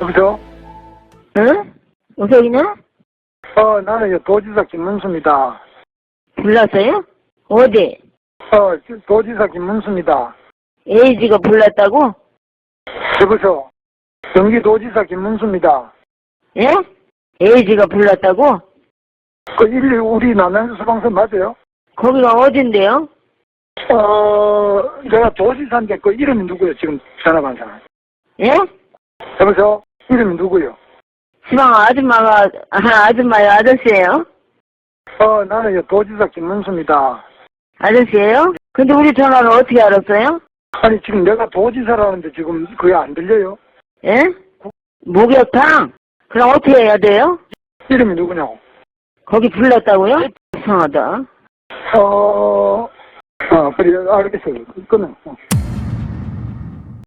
여보세요? 응? 우석이냐? 어, 나는 요 도지사 김문수입니다. 불렀어요? 어디? 어, 지- 도지사 김문수입니다. 에이지가 불렀다고? 여보세요? 경기도지사 김문수입니다. 예? 에이지가 불렀다고? 그 일리 우리 남양주 소방서 맞아요? 거기가 어딘데요? 어, 내가 도지사인데 그 이름이 누구예요? 지금 전화 받은 사람. 예? 여보세요? 이름이 누구예요? 지방 아줌마가, 아, 아줌마요? 아저씨예요? 어, 나는 요 도지사 김문수입니다. 아저씨예요? 근데 우리 전화를 어떻게 알았어요? 아니, 지금 내가 도지사라는데 지금 그게 안 들려요? 예? 목욕탕? 그럼 어떻게 해야 돼요? 이름이 누구냐고? 거기 불렀다고요? 이상하다. 어, 어, 그래, 알겠어요. 끊어. 어.